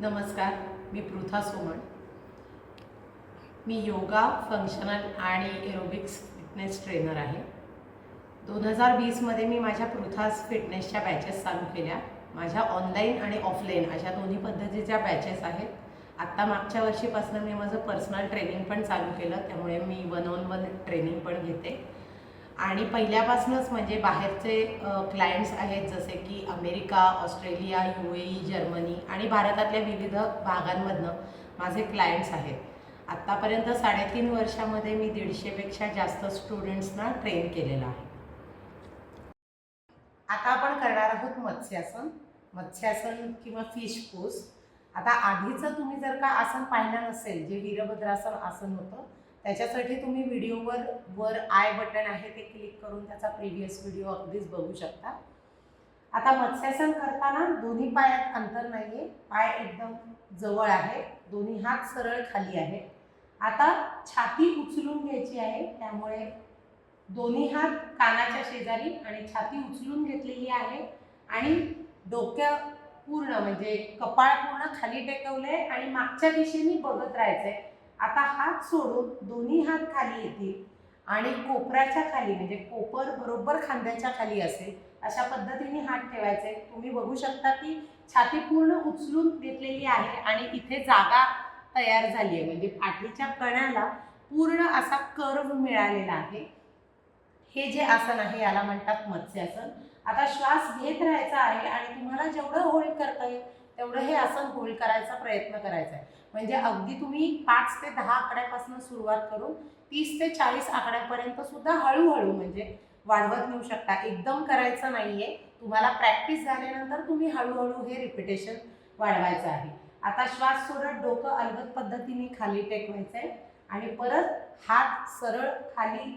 नमस्कार मी पृथा सोमण. मी योगा फंक्शनल आणि एरोबिक्स फिटनेस ट्रेनर आहे. दोन हजार वीसमध्ये मी माझ्या पृथास फिटनेसच्या बॅचेस चालू केल्या. माझ्या ऑनलाईन आणि ऑफलाईन अशा दोन्ही पद्धतीच्या बॅचेस आहेत. आत्ता मागच्या वर्षीपासून मी माझं पर्सनल ट्रेनिंग पण चालू केलं. त्यामुळे मी वन ऑन वन ट्रेनिंग पण घेते. आणि पहिल्यापासूनच म्हणजे बाहेरचे क्लायंट्स आहेत जसे की America Australia U A Germany आणि भारतातल्या विविध भागांमधनं माझे क्लायंट्स आहेत. आत्तापर्यंत साडेतीन वर्षामध्ये मी दीडशेपेक्षा जास्त स्टुडंट्सना ट्रेन केलेलं आहे. आता आपण करणार आहोत मत्स्यासन. मत्स्यासन किंवा फिश पोज आता आधीचं तुम्ही जर का आसन पाहिलं नसेल जे वीरभद्रासन आसन होतं त्याच्यासाठी तुम्ही व्हिडिओवर वर आय बटन आहे ते क्लिक करून त्याचा प्रिव्हियस व्हिडिओ अगदीच बघू शकता. आता मत्स्यासन करताना दोन्ही पायात अंतर नाहीये. पाय एकदम जवळ आहे. दोन्ही हात सरळ खाली आहे आता छाती उचलून घ्यायची आहे. त्यामुळे दोन्ही हात कानाच्या शेजारी आणि छाती उचलून घेतलेली आहे. आणि डोक्या पूर्ण म्हणजे कपाळ पूर्ण खाली टेकवले आणि मागच्या दिशेने बघत राहायचंय. आता हात सोडून दोन्ही हात खाली येतील आणि कोपऱ्याच्या खाली म्हणजे कोपर बरोबर खांद्याच्या खाली असेल अशा पद्धतीने हात ठेवायचे. तुम्ही बघू शकता की छाती पूर्ण उचलून घेतलेली आहे आणि इथे जागा तयार झाली आहे. म्हणजे पाठीच्या कण्याला पूर्ण असा कर्व मिळालेला आहे. हे जे आसन आहे याला म्हणतात मत्स्यासन. आता श्वास घेत राहायचा आहे आणि तुम्हाला जेवढं होल्ड करता येईल तेवढं हे आसन होल्ड करायचा प्रयत्न करायचा आहे. म्हणजे अगदी तुम्ही पाच ते दहा आकड्यापासून सुरुवात करून तीस ते चाळीस आकड्यापर्यंत सुद्धा हळूहळू म्हणजे वाढवत नेऊ शकता. एकदम करायचं नाहीये. तुम्हाला प्रॅक्टिस झाल्यानंतर तुम्ही हळूहळू हे रिपिटेशन वाढवायचं आहे. आता श्वास सोडत डोकं अलगद पद्धतीने खाली टेकवायचं आहे आणि परत हात सरळ खाली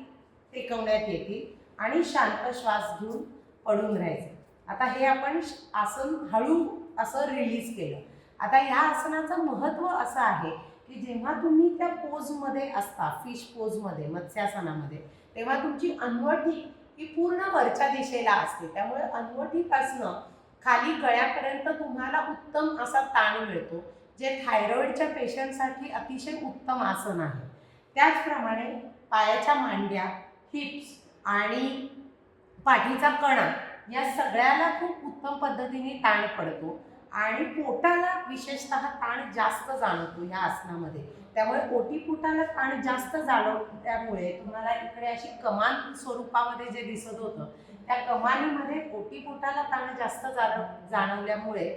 टेकवण्यात येतील आणि शांत श्वास घेऊन पडून राहायचं. आता हे आपण आसन हळू असं रिलीज केलं. आता ह्या आसनाचं महत्त्व असं आहे की जेव्हा तुम्ही त्या पोजमध्ये असता फिश पोजमध्ये मत्स्यासनामध्ये तेव्हा तुमची अनवटी ही पूर्ण वरच्या दिशेला असते. त्यामुळे अनवटीपासनं खाली गळ्यापर्यंत तुम्हाला उत्तम असा ताण मिळतो जे थायरॉईडच्या पेशंटसाठी अतिशय उत्तम आसन आहे. त्याचप्रमाणे पायाच्या मांड्या हिप्स आणि पाठीचा कणा या सगळ्याला खूप उत्तम पद्धतीने ताण पडतो आणि पोटाला विशेषतः ताण जास्त जाणवतो या आसनामध्ये. त्यामुळे ओटीपोटाला ताण जास्त जाणवल्यामुळे तुम्हाला इकडे अशी कमान स्वरूपामध्ये जे दिसत होतं त्या कमानीमध्ये ओटीपोटाला ताण जास्त जाणव जाणवल्यामुळे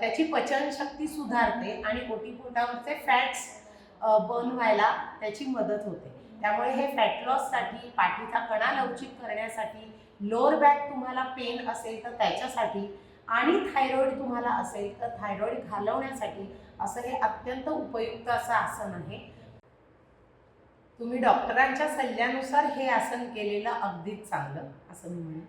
त्याची पचनशक्ती सुधारते आणि ओटीपोटावरचे फॅट्स बर्न व्हायला त्याची मदत होते. त्यामुळे हे फॅट लॉससाठी पाठीचा कणा लवचिक करण्यासाठी लोअर बॅक तुम्हाला पेन असेल तर त्याच्यासाठी आणि थायरॉईड तुम्हाला असेल तर थायरॉईड घालवण्यासाठी असं हे अत्यंत उपयुक्त असं आसन आहे. तुम्ही डॉक्टरांच्या सल्ल्यानुसार हे आसन केलेलं अगदीच चांगलं असं मी म्हणेन.